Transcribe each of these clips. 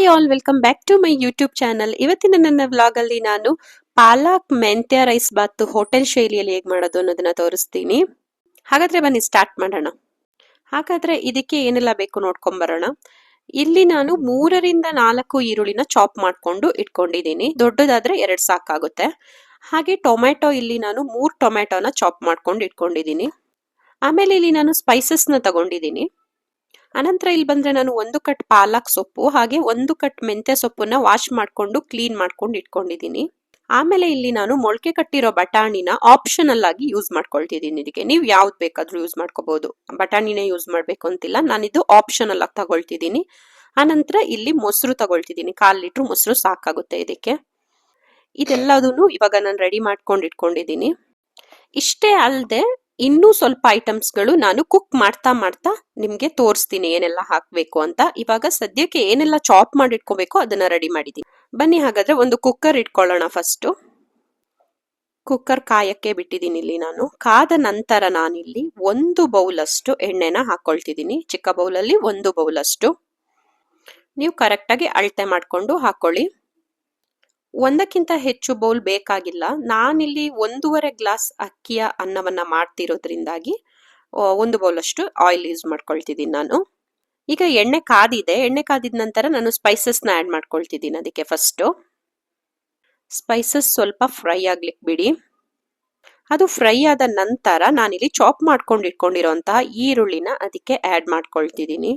Hi all welcome back to my YouTube channel ಇವತ್ತಿನ ನನ್ನ vlog ಅಲ್ಲಿ ನಾನು ಪಾಲಕ್ ಮೆಂತ್ಯ ರೈಸ್ ಬಾತ್ ಹೋಟೆಲ್ ಶೈಲಿಯಲ್ಲಿ ಹೇಗೆ ಮಾಡೋದು ಅನ್ನೋದನ್ನ ತೋರಿಸ್ತೀನಿ. ಹಾಗಾದ್ರೆ ಬನ್ನಿ ಸ್ಟಾರ್ಟ್ ಮಾಡೋಣ. ಹಾಗಾದ್ರೆ ಇದಕ್ಕೆ ಏನೆಲ್ಲ ಬೇಕು ನೋಡ್ಕೊಂಬರೋಣ ಇಲ್ಲಿ ನಾನು ಮೂರರಿಂದ ನಾಲ್ಕು ಈರುಳ್ಳಿನ ಚಾಪ್ ಮಾಡ್ಕೊಂಡು ಇಟ್ಕೊಂಡಿದ್ದೀನಿ. ದೊಡ್ಡದಾದ್ರೆ ಎರಡು ಸಾಕಾಗುತ್ತೆ. ಹಾಗೆ ಟೊಮ್ಯಾಟೊ ಇಲ್ಲಿ ನಾನು ಮೂರು ಟೊಮ್ಯಾಟೊನ ಚಾಪ್ ಮಾಡ್ಕೊಂಡು ಇಟ್ಕೊಂಡಿದ್ದೀನಿ. ಆಮೇಲೆ ಇಲ್ಲಿ ನಾನು ಸ್ಪೈಸಸ್ನ ತಗೊಂಡಿದ್ದೀನಿ. ಅನಂತರ ಇಲ್ಲಿ ಬಂದ್ರೆ ನಾನು ಒಂದು ಕಟ್ ಪಾಲಕ್ ಸೊಪ್ಪು, ಹಾಗೆ ಒಂದು ಕಟ್ ಮೆಂತ್ಯ ಸೊಪ್ಪನ್ನು ವಾಶ್ ಮಾಡ್ಕೊಂಡು ಕ್ಲೀನ್ ಮಾಡ್ಕೊಂಡು ಇಟ್ಕೊಂಡಿದ್ದೀನಿ. ಆಮೇಲೆ ಇಲ್ಲಿ ನಾನು ಮೊಳಕೆ ಕಟ್ಟಿರೋ ಬಟಾಣಿನ ಆಪ್ಷನಲ್ ಆಗಿ ಯೂಸ್ ಮಾಡ್ಕೊಳ್ತಿದ್ದೀನಿ. ಇದಕ್ಕೆ ನೀವು ಯಾವ್ದು ಬೇಕಾದ್ರೂ ಯೂಸ್ ಮಾಡ್ಕೋಬಹುದು ಬಟಾಣಿನೇ ಯೂಸ್ ಮಾಡ್ಬೇಕು ಅಂತಿಲ್ಲ ನಾನಿದು ಆಪ್ಷನಲ್ ಆಗಿ ತಗೊಳ್ತಿದ್ದೀನಿ. ಆನಂತರ ಇಲ್ಲಿ ಮೊಸರು ತಗೊಳ್ತಿದ್ದೀನಿ. ಕಾಲು ಲೀಟ್ರ್ ಮೊಸರು ಸಾಕಾಗುತ್ತೆ ಇದಕ್ಕೆ. ಇದೆಲ್ಲದನ್ನು ಇವಾಗ ನಾನು ರೆಡಿ ಮಾಡ್ಕೊಂಡು ಇಟ್ಕೊಂಡಿದ್ದೀನಿ. ಇಷ್ಟೇ ಅಲ್ಲದೆ ಇನ್ನೂ ಸ್ವಲ್ಪ ಐಟಮ್ಸ್ಗಳು ನಾನು ಕುಕ್ ಮಾಡ್ತಾ ಮಾಡ್ತಾ ನಿಮಗೆ ತೋರಿಸ್ತೀನಿ ಏನೆಲ್ಲ ಹಾಕಬೇಕು ಅಂತ. ಇವಾಗ ಸದ್ಯಕ್ಕೆ ಏನೆಲ್ಲ ಚಾಪ್ ಮಾಡಿ ಇಟ್ಕೋಬೇಕು ಅದನ್ನ ರೆಡಿ ಮಾಡಿದ್ದೀನಿ. ಬನ್ನಿ ಹಾಗಾದ್ರೆ ಒಂದು ಕುಕ್ಕರ್ ಇಟ್ಕೊಳ್ಳೋಣ ಫಸ್ಟು ಕುಕ್ಕರ್ ಕಾಯಕ್ಕೆ ಬಿಟ್ಟಿದ್ದೀನಿ ಇಲ್ಲಿ ನಾನು. ಕಾದ ನಂತರ ನಾನಿಲ್ಲಿ ಒಂದು ಬೌಲಷ್ಟು ಎಣ್ಣೆನ ಹಾಕೊಳ್ತಿದ್ದೀನಿ. ಚಿಕ್ಕ ಬೌಲಲ್ಲಿ ಒಂದು ಬೌಲಷ್ಟು. ನೀವು ಕರೆಕ್ಟಾಗಿ ಅಳತೆ ಮಾಡಿಕೊಂಡು ಹಾಕೊಳ್ಳಿ. ಒಂದಕ್ಕಿಂತ ಹೆಚ್ಚು ಬೌಲ್ ಬೇಕಾಗಿಲ್ಲ. ನಾನಿಲ್ಲಿ ಒಂದೂವರೆ ಗ್ಲಾಸ್ ಅಕ್ಕಿಯ ಅನ್ನವನ್ನ ಮಾಡ್ತಿರೋದ್ರಿಂದಾಗಿ ಒಂದು ಬೌಲಷ್ಟು ಆಯಿಲ್ ಯೂಸ್ ಮಾಡ್ಕೊಳ್ತಿದ್ದೀನಿ ನಾನು. ಈಗ ಎಣ್ಣೆ ಕಾದಿದೆ. ಎಣ್ಣೆ ಕಾದಿದ ನಂತರ ನಾನು ಸ್ಪೈಸಸ್ನ ಆ್ಯಡ್ ಮಾಡ್ಕೊಳ್ತಿದ್ದೀನಿ ಅದಕ್ಕೆ ಫಸ್ಟು. ಸ್ಪೈಸಸ್ ಸ್ವಲ್ಪ ಫ್ರೈ ಆಗ್ಲಿಕ್ಕೆ ಬಿಡಿ. ಅದು ಫ್ರೈ ಆದ ನಂತರ ನಾನಿಲ್ಲಿ ಚಾಪ್ ಮಾಡ್ಕೊಂಡು ಇಟ್ಕೊಂಡಿರೋಂತಹ ಈರುಳ್ಳಿನ ಅದಕ್ಕೆ ಆ್ಯಡ್ ಮಾಡ್ಕೊಳ್ತಿದ್ದೀನಿ.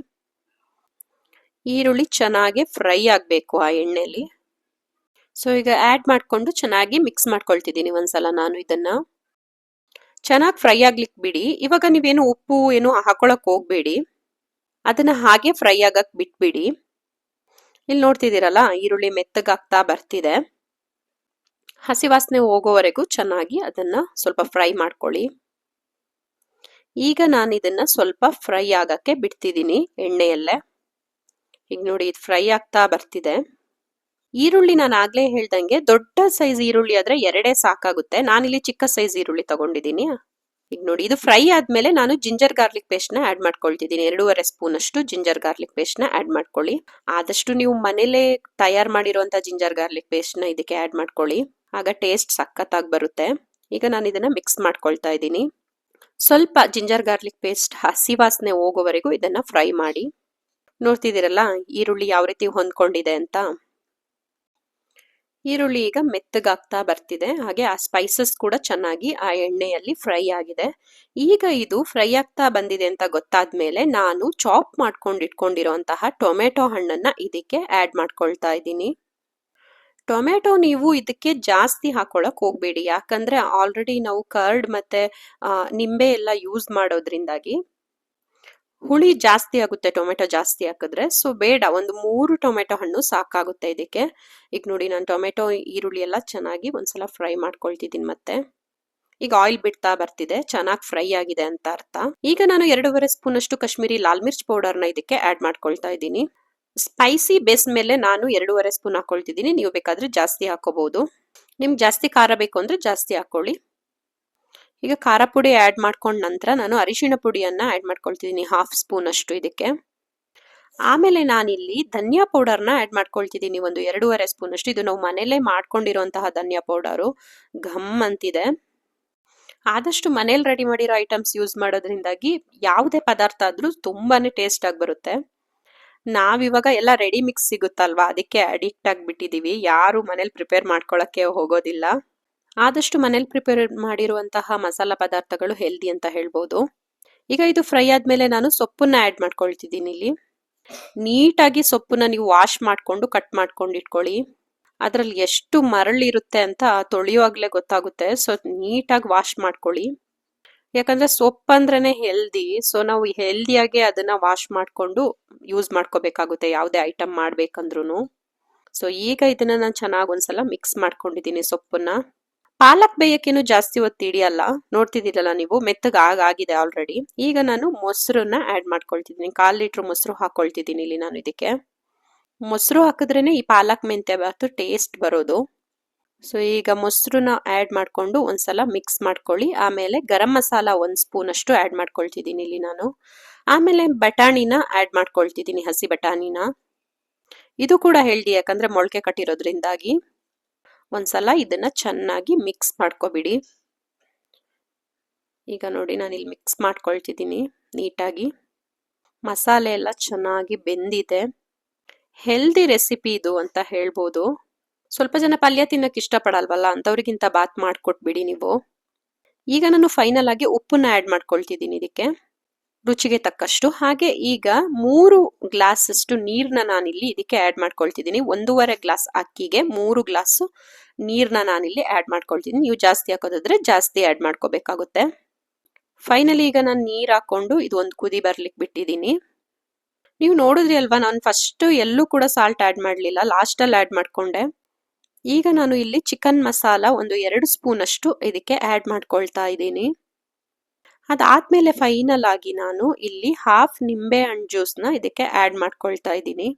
ಈರುಳ್ಳಿ ಚೆನ್ನಾಗಿ ಫ್ರೈ ಆಗಬೇಕು ಆ ಎಣ್ಣೆಲಿ. ಸೊ ಈಗ ಆ್ಯಡ್ ಮಾಡಿಕೊಂಡು ಚೆನ್ನಾಗಿ ಮಿಕ್ಸ್ ಮಾಡ್ಕೊಳ್ತಿದ್ದೀನಿ ಒಂದ್ಸಲ ನಾನು ಇದನ್ನು. ಚೆನ್ನಾಗಿ ಫ್ರೈ ಆಗ್ಲಿಕ್ಕೆ ಬಿಡಿ. ಇವಾಗ ನೀವೇನು ಉಪ್ಪು ಏನು ಹಾಕೊಳಕ್ ಹೋಗ್ಬೇಡಿ. ಅದನ್ನು ಹಾಗೆ ಫ್ರೈ ಆಗಕ್ಕೆ ಬಿಟ್ಬಿಡಿ. ಇಲ್ಲಿ ನೋಡ್ತಿದ್ದೀರಲ್ಲ, ಈರುಳ್ಳಿ ಮೆತ್ತಗಾಗ್ತಾ ಬರ್ತಿದೆ. ಹಸಿ ವಾಸನೆ ಹೋಗೋವರೆಗೂ ಚೆನ್ನಾಗಿ ಅದನ್ನು ಸ್ವಲ್ಪ ಫ್ರೈ ಮಾಡ್ಕೊಳ್ಳಿ. ಈಗ ನಾನು ಇದನ್ನ ಸ್ವಲ್ಪ ಫ್ರೈ ಆಗಕ್ಕೆ ಬಿಡ್ತಿದ್ದೀನಿ ಎಣ್ಣೆಯಲ್ಲೇ. ಈಗ ನೋಡಿ, ಇದು ಫ್ರೈ ಆಗ್ತಾ ಬರ್ತಿದೆ. ಈರುಳ್ಳಿ ನಾನು ಆಗ್ಲೇ ಹೇಳ್ದಂಗೆ ದೊಡ್ಡ ಸೈಜ್ ಈರುಳ್ಳಿ ಆದ್ರೆ ಎರಡೇ ಸಾಕಾಗುತ್ತೆ. ನಾನಿಲ್ಲಿ ಚಿಕ್ಕ ಸೈಜ್ ಈರುಳ್ಳಿ ತಗೊಂಡಿದ್ದೀನಿ. ಈಗ ನೋಡಿ, ಇದು ಫ್ರೈ ಆದ್ಮೇಲೆ ನಾನು ಜಿಂಜರ್ ಗಾರ್ಲಿಕ್ ಪೇಸ್ಟ್ನ ಆಡ್ ಮಾಡ್ಕೊಳ್ತಿದ್ದೀನಿ. ಎರಡೂವರೆ ಸ್ಪೂನ್ ಅಷ್ಟು ಜಿಂಜರ್ ಗಾರ್ಲಿಕ್ ಪೇಸ್ಟ್ನ ಆಡ್ ಮಾಡ್ಕೊಳ್ಳಿ. ಆದಷ್ಟು ನೀವು ಮನೇಲೆ ತಯಾರು ಮಾಡಿರುವಂತ ಜಿಂಜರ್ ಗಾರ್ಲಿಕ್ ಪೇಸ್ಟ್ನ ಇದಕ್ಕೆ ಆಡ್ ಮಾಡ್ಕೊಳ್ಳಿ. ಆಗ ಟೇಸ್ಟ್ ಸಖತ್ತಾಗಿ ಬರುತ್ತೆ. ಈಗ ನಾನು ಇದನ್ನ ಮಿಕ್ಸ್ ಮಾಡ್ಕೊಳ್ತಾ ಇದ್ದೀನಿ. ಸ್ವಲ್ಪ ಜಿಂಜರ್ ಗಾರ್ಲಿಕ್ ಪೇಸ್ಟ್ ಹಸಿ ವಾಸನೆ ಹೋಗೋವರೆಗೂ ಇದನ್ನ ಫ್ರೈ ಮಾಡಿ. ನೋಡ್ತಿದ್ದೀರಲ್ಲ, ಈರುಳ್ಳಿ ಯಾವ ರೀತಿ ಹೊಂದ್ಕೊಂಡಿದೆ ಅಂತ. ಈರುಳ್ಳಿ ಈಗ ಮೆತ್ತಗಾಗ್ತಾ ಬರ್ತಿದೆ. ಹಾಗೆ ಆ ಸ್ಪೈಸಸ್ ಕೂಡ ಚೆನ್ನಾಗಿ ಆ ಎಣ್ಣೆಯಲ್ಲಿ ಫ್ರೈ ಆಗಿದೆ. ಈಗ ಇದು ಫ್ರೈ ಆಗ್ತಾ ಬಂದಿದೆ ಅಂತ ಗೊತ್ತಾದ ಮೇಲೆ ನಾನು ಚಾಪ್ ಮಾಡ್ಕೊಂಡು ಇಟ್ಕೊಂಡಿರುವಂತಹ ಟೊಮೆಟೊ ಹಣ್ಣನ್ನ ಇದಕ್ಕೆ ಆಡ್ ಮಾಡ್ಕೊಳ್ತಾ ಇದ್ದೀನಿ. ಟೊಮೆಟೊ ನೀವು ಇದಕ್ಕೆ ಜಾಸ್ತಿ ಹಾಕೊಳಕ್ ಹೋಗ್ಬೇಡಿ. ಯಾಕಂದ್ರೆ ಆಲ್ರೆಡಿ ನಾವು ಕರ್ಡ್ ಮತ್ತೆ ನಿಂಬೆ ಎಲ್ಲ ಯೂಸ್ ಮಾಡೋದ್ರಿಂದಾಗಿ ಹುಳಿ ಜಾಸ್ತಿ ಆಗುತ್ತೆ, ಟೊಮೆಟೊ ಜಾಸ್ತಿ ಹಾಕಿದ್ರೆ. ಸೊ ಬೇಡ, ಒಂದು ಮೂರು ಟೊಮೆಟೊ ಹಣ್ಣು ಸಾಕಾಗುತ್ತೆ ಇದಕ್ಕೆ. ಈಗ ನೋಡಿ, ನಾನು ಟೊಮೆಟೊ, ಈರುಳ್ಳಿ ಎಲ್ಲ ಚೆನ್ನಾಗಿ ಒಂದ್ಸಲ ಫ್ರೈ ಮಾಡ್ಕೊಳ್ತಿದ್ದೀನಿ ಮತ್ತೆ. ಈಗ ಆಯಿಲ್ ಬಿಡ್ತಾ ಬರ್ತಿದೆ, ಚೆನ್ನಾಗಿ ಫ್ರೈ ಆಗಿದೆ ಅಂತ ಅರ್ಥ. ಈಗ ನಾನು ಎರಡೂವರೆ ಸ್ಪೂನ್ ಅಷ್ಟು ಕಾಶ್ಮೀರಿ ಲಾಲ್ ಮಿರ್ಚ್ ಪೌಡರ್ನ ಇದಕ್ಕೆ ಆಡ್ ಮಾಡ್ಕೊಳ್ತಾ ಇದ್ದೀನಿ. ಸ್ಪೈಸಿ ಬೇಸ್ ಮೇಲೆ ನಾನು ಎರಡೂವರೆ ಸ್ಪೂನ್ ಹಾಕೊಳ್ತಿದ್ದೀನಿ. ನೀವು ಬೇಕಾದ್ರೆ ಜಾಸ್ತಿ ಹಾಕೋಬಹುದು ನಿಮ್ಗೆ ಜಾಸ್ತಿ ಖಾರ ಬೇಕು ಅಂದ್ರೆ ಜಾಸ್ತಿ ಹಾಕೊಳ್ಳಿ. ಈಗ ಖಾರ ಪುಡಿ ಆ್ಯಡ್ ಮಾಡ್ಕೊಂಡ ನಂತರ ನಾನು ಅರಿಶಿಣ ಪುಡಿಯನ್ನು ಆ್ಯಡ್ ಮಾಡ್ಕೊಳ್ತಿದ್ದೀನಿ ಹಾಫ್ ಸ್ಪೂನ್ ಅಷ್ಟು ಇದಕ್ಕೆ. ಆಮೇಲೆ ನಾನಿಲ್ಲಿ ಧನಿಯಾ ಪೌಡರ್ನ ಆ್ಯಡ್ ಮಾಡ್ಕೊಳ್ತಿದ್ದೀನಿ ಒಂದು ಎರಡೂವರೆ ಸ್ಪೂನ್ ಅಷ್ಟು. ಇದು ನಾವು ಮನೆಯಲ್ಲೇ ಮಾಡ್ಕೊಂಡಿರುವಂತಹ ಧನಿಯಾ ಪೌಡರು ಘಮ್ ಅಂತಿದೆ. ಆದಷ್ಟು ಮನೇಲಿ ರೆಡಿ ಮಾಡಿರೋ ಐಟಮ್ಸ್ ಯೂಸ್ ಮಾಡೋದ್ರಿಂದಾಗಿ ಯಾವುದೇ ಪದಾರ್ಥ ಆದರೂ ತುಂಬಾ ಟೇಸ್ಟ್ ಆಗಿ ಬರುತ್ತೆ. ನಾವಿವಾಗ ಎಲ್ಲ ರೆಡಿ ಮಿಕ್ಸ್ ಸಿಗುತ್ತಲ್ವಾ? ಅದಕ್ಕೆ ಅಡಿಕ್ಟ್ ಆಗಿಬಿಟ್ಟಿದ್ದೀವಿ ಯಾರು ಮನೇಲಿ ಪ್ರಿಪೇರ್ ಮಾಡ್ಕೊಳ್ಳೋಕ್ಕೆ ಹೋಗೋದಿಲ್ಲ. ಆದಷ್ಟು ಮನೇಲಿ ಪ್ರಿಪೇರ್ ಮಾಡಿರುವಂತಹ ಮಸಾಲ ಪದಾರ್ಥಗಳು ಹೆಲ್ದಿ ಅಂತ ಹೇಳ್ಬೋದು. ಈಗ ಇದು ಫ್ರೈ ಆದಮೇಲೆ ನಾನು ಸೊಪ್ಪನ್ನ ಆ್ಯಡ್ ಮಾಡ್ಕೊಳ್ತಿದ್ದೀನಿ ಇಲ್ಲಿ. ನೀಟಾಗಿ ಸೊಪ್ಪನ್ನ ನೀವು ವಾಶ್ ಮಾಡಿಕೊಂಡು ಕಟ್ ಮಾಡ್ಕೊಂಡು ಇಟ್ಕೊಳ್ಳಿ. ಅದರಲ್ಲಿ ಎಷ್ಟು ಮರಳಿರುತ್ತೆ ಅಂತ ತೊಳೆಯುವಾಗಲೇ ಗೊತ್ತಾಗುತ್ತೆ. ಸೊ ನೀಟಾಗಿ ವಾಶ್ ಮಾಡ್ಕೊಳ್ಳಿ. ಯಾಕಂದ್ರೆ ಸೊಪ್ಪು ಅಂದ್ರೇ ಹೆಲ್ದಿ ಸೊ ನಾವು ಹೆಲ್ದಿಯಾಗಿ ಅದನ್ನ ವಾಶ್ ಮಾಡಿಕೊಂಡು ಯೂಸ್ ಮಾಡ್ಕೋಬೇಕಾಗುತ್ತೆ, ಯಾವುದೇ ಐಟಮ್ ಮಾಡಬೇಕಂದ್ರೂ ಸೊ ಈಗ ಇದನ್ನ ನಾನು ಚೆನ್ನಾಗಿ ಒಂದ್ಸಲ ಮಿಕ್ಸ್ ಮಾಡ್ಕೊಂಡಿದ್ದೀನಿ ಸೊಪ್ಪನ್ನ. ಪಾಲಕ್ ಬೇಯಕ್ಕೇನು ಜಾಸ್ತಿ ಹೊತ್ತು ಹಿಡಿಯಲ್ಲ. ನೋಡ್ತಿದ್ದೀರಲ್ಲ ನೀವು, ಮೆತ್ತಗೆ ಆಗಾಗಿದೆ ಆಲ್ರೆಡಿ ಈಗ ನಾನು ಮೊಸರನ್ನ ಆ್ಯಡ್ ಮಾಡ್ಕೊಳ್ತಿದ್ದೀನಿ. ಕಾಲು ಲೀಟ್ರ್ ಮೊಸರು ಹಾಕೊಳ್ತಿದ್ದೀನಿ ಇಲ್ಲಿ ನಾನು ಇದಕ್ಕೆ. ಮೊಸರು ಹಾಕಿದ್ರೇ ಈ ಪಾಲಕ್ ಮೆಂತ್ಯ ಬಾತು ಟೇಸ್ಟ್ ಬರೋದು. ಸೊ ಈಗ ಮೊಸರನ್ನ ಆ್ಯಡ್ ಮಾಡಿಕೊಂಡು ಒಂದ್ಸಲ ಮಿಕ್ಸ್ ಮಾಡ್ಕೊಳ್ಳಿ. ಆಮೇಲೆ ಗರಂ ಮಸಾಲ ಒಂದು ಸ್ಪೂನ್ ಅಷ್ಟು ಆ್ಯಡ್ ಮಾಡ್ಕೊಳ್ತಿದ್ದೀನಿ ಇಲ್ಲಿ ನಾನು. ಆಮೇಲೆ ಬಟಾಣಿನ ಆ್ಯಡ್ ಮಾಡ್ಕೊಳ್ತಿದ್ದೀನಿ, ಹಸಿ ಬಟಾಣಿನ. ಇದು ಕೂಡ ಹೆಲ್ದಿ ಯಾಕಂದ್ರೆ ಮೊಳಕೆ ಕಟ್ಟಿರೋದ್ರಿಂದಾಗಿ. ಒಂದ್ಸಲ ಇದನ್ನ ಚೆನ್ನಾಗಿ ಮಿಕ್ಸ್ ಮಾಡ್ಕೊಬಿಡಿ. ಈಗ ನೋಡಿ ನಾನು ಇಲ್ಲಿ ಮಿಕ್ಸ್ ಮಾಡ್ಕೊಳ್ತಿದ್ದೀನಿ ನೀಟಾಗಿ. ಮಸಾಲೆ ಎಲ್ಲ ಚೆನ್ನಾಗಿ ಬೆಂದಿದೆ. ಹೆಲ್ದಿ ರೆಸಿಪಿ ಇದು ಅಂತ ಹೇಳ್ಬೋದು. ಸ್ವಲ್ಪ ಜನ ಪಲ್ಯ ತಿನ್ನಕ್ಕೆ ಇಷ್ಟಪಡಲ್ವಲ್ಲ? ಅಂಥವ್ರಿಗಿಂತ ಬಾತ್ ಮಾಡಿಕೊಟ್ಬಿಡಿ ನೀವು. ಈಗ ನಾನು ಫೈನಲ್ ಆಗಿ ಉಪ್ಪನ್ನ ಆ್ಯಡ್ ಮಾಡ್ಕೊಳ್ತಿದ್ದೀನಿ ಇದಕ್ಕೆ. ರುಚಿಗೆ ತಕ್ಕಷ್ಟು. ಹಾಗೆ ಈಗ ಮೂರು ಗ್ಲಾಸಷ್ಟು ನೀರನ್ನ ನಾನಿಲ್ಲಿ ಇದಕ್ಕೆ ಆ್ಯಡ್ ಮಾಡ್ಕೊಳ್ತಿದ್ದೀನಿ. ಒಂದೂವರೆ ಗ್ಲಾಸ್ ಅಕ್ಕಿಗೆ ಮೂರು ಗ್ಲಾಸು ನೀರನ್ನ ನಾನಿಲ್ಲಿ ಆ್ಯಡ್ ಮಾಡ್ಕೊಳ್ತಿದ್ದೀನಿ. ನೀವು ಜಾಸ್ತಿ ಹಾಕೋದಾದ್ರೆ ಜಾಸ್ತಿ ಆ್ಯಡ್ ಮಾಡ್ಕೋಬೇಕಾಗುತ್ತೆ. ಫೈನಲಿ ಈಗ ನಾನು ನೀರು ಹಾಕೊಂಡು ಇದು ಒಂದು ಕುದಿ ಬರ್ಲಿಕ್ಕೆ ಬಿಟ್ಟಿದ್ದೀನಿ. ನೀವು ನೋಡಿದ್ರಿ ಅಲ್ವಾ, ನಾನು ಫಸ್ಟ್ ಎಲ್ಲೂ ಕೂಡ ಸಾಲ್ಟ್ ಆ್ಯಡ್ ಮಾಡಲಿಲ್ಲ. ಲಾಸ್ಟಲ್ಲಿ ಆ್ಯಡ್ ಮಾಡಿಕೊಂಡೆ. ಈಗ ನಾನು ಇಲ್ಲಿ ಚಿಕನ್ ಮಸಾಲ ಒಂದು ಎರಡು ಸ್ಪೂನಷ್ಟು ಇದಕ್ಕೆ ಆ್ಯಡ್ ಮಾಡ್ಕೊಳ್ತಾ ಇದ್ದೀನಿ. ಅದಾದ್ಮೇಲೆ ಫೈನಲ್ ಆಗಿ ನಾನು ಇಲ್ಲಿ ಹಾಫ್ ನಿಂಬೆ ಹಣ್ಣು ಜ್ಯೂಸ್ನ ಇದಕ್ಕೆ ಆ್ಯಡ್ ಮಾಡ್ಕೊಳ್ತಾ ಇದ್ದೀನಿ.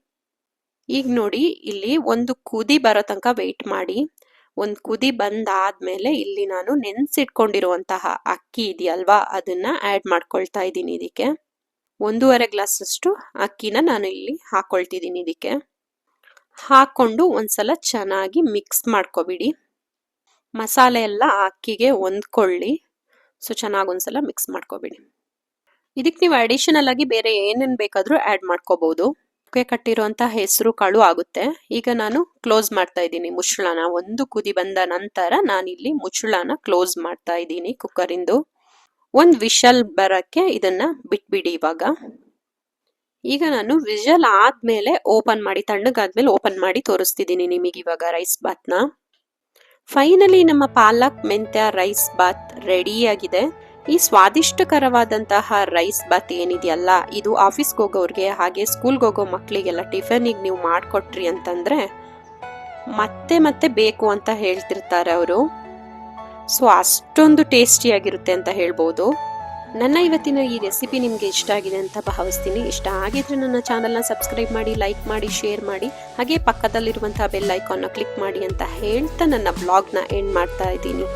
ಈಗ ನೋಡಿ, ಇಲ್ಲಿ ಒಂದು ಕುದಿ ಬರೋ ತನಕ ವೆಯ್ಟ್ ಮಾಡಿ. ಒಂದು ಕುದಿ ಬಂದಾದ್ಮೇಲೆ ಇಲ್ಲಿ ನಾನು ನೆನೆಸಿಟ್ಕೊಂಡಿರುವಂತಹ ಅಕ್ಕಿ ಇದೆಯಲ್ವಾ, ಅದನ್ನ ಆ್ಯಡ್ ಮಾಡ್ಕೊಳ್ತಾ ಇದ್ದೀನಿ ಇದಕ್ಕೆ. ಒಂದೂವರೆ ಗ್ಲಾಸ್ ಅಷ್ಟು ಅಕ್ಕಿನ ನಾನು ಇಲ್ಲಿ ಹಾಕೊಳ್ತಿದ್ದೀನಿ ಇದಕ್ಕೆ. ಹಾಕೊಂಡು ಒಂದ್ಸಲ ಚೆನ್ನಾಗಿ ಮಿಕ್ಸ್ ಮಾಡ್ಕೊಬಿಡಿ. ಮಸಾಲೆ ಎಲ್ಲ ಅಕ್ಕಿಗೆ ಹೊಂದ್ಕೊಳ್ಳಿ. ಸೊ ಚೆನ್ನಾಗಿ ಒಂದ್ಸಲ ಮಿಕ್ಸ್ ಮಾಡ್ಕೋಬೇಡಿ. ಇದಕ್ಕೆ ನೀವು ಅಡಿಷನಲ್ ಆಗಿ ಬೇರೆ ಏನೇನು ಬೇಕಾದರೂ ಆ್ಯಡ್ ಮಾಡ್ಕೋಬಹುದು ಕಟ್ಟಿರುವಂಥ ಹೆಸರು ಕಾಳು ಆಗುತ್ತೆ. ಈಗ ನಾನು ಕ್ಲೋಸ್ ಮಾಡ್ತಾ ಇದ್ದೀನಿ ಮುಚ್ಚಳನ. ಒಂದು ಕುದಿ ಬಂದ ನಂತರ ನಾನಿಲ್ಲಿ ಮುಚ್ಚಳನ ಕ್ಲೋಸ್ ಮಾಡ್ತಾ ಇದ್ದೀನಿ ಕುಕ್ಕರಿಂದು ಒಂದು ವಿಶಲ್ ಬರೋಕ್ಕೆ ಇದನ್ನ ಬಿಟ್ಬಿಡಿ ಇವಾಗ. ಈಗ ನಾನು ವಿಶಲ್ ಆದ್ಮೇಲೆ ಓಪನ್ ಮಾಡಿ, ತಣ್ಣಗಾದ್ಮೇಲೆ ಓಪನ್ ಮಾಡಿ ತೋರಿಸ್ತಿದ್ದೀನಿ ನಿಮಗೆ ಇವಾಗ ರೈಸ್ ಬಾತ್ನ. ಫೈನಲಿ ನಮ್ಮ ಪಾಲಕ್, ಮೆಂತ್ಯ ರೈಸ್ ಬಾತ್ ರೆಡಿಯಾಗಿದೆ ಈ ಸ್ವಾದಿಷ್ಟಕರವಾದಂತಹ ರೈಸ್ ಬಾತ್ ಏನಿದೆಯಲ್ಲ, ಇದು ಆಫೀಸ್ಗೆ ಹೋಗೋರಿಗೆ ಹಾಗೆ ಸ್ಕೂಲ್ಗೆ ಹೋಗೋ ಮಕ್ಕಳಿಗೆಲ್ಲ ಟಿಫನಿಗೆ ನೀವು ಮಾಡಿಕೊಟ್ರಿ ಅಂತಂದ್ರೆ ಮತ್ತೆ ಮತ್ತೆ ಬೇಕು ಅಂತ ಹೇಳ್ತಿರ್ತಾರೆ ಅವರು. ಸೊ ಅಷ್ಟೊಂದು ಟೇಸ್ಟಿಯಾಗಿರುತ್ತೆ ಅಂತ ಹೇಳ್ಬೋದು. ನನ್ನ ಇವತ್ತಿನ ಈ ರೆಸಿಪಿ ನಿಮಗೆ ಇಷ್ಟ ಆಗಿದೆ ಅಂತ ಭಾವಿಸ್ತೀನಿ. ಇಷ್ಟ ಆಗಿದ್ರೆ ನನ್ನ ಚಾನಲ್ನ ಸಬ್ಸ್ಕ್ರೈಬ್ ಮಾಡಿ ಲೈಕ್ ಮಾಡಿ ಶೇರ್ ಮಾಡಿ. ಹಾಗೆ ಪಕ್ಕದಲ್ಲಿರುವಂತಹ ಬೆಲ್ ಐಕಾನ್ನ ಕ್ಲಿಕ್ ಮಾಡಿ ಅಂತ ಹೇಳ್ತಾ ನನ್ನ ಬ್ಲಾಗ್ನ ಎಂಡ್ ಮಾಡ್ತಾ ಇದ್ದೀನಿ.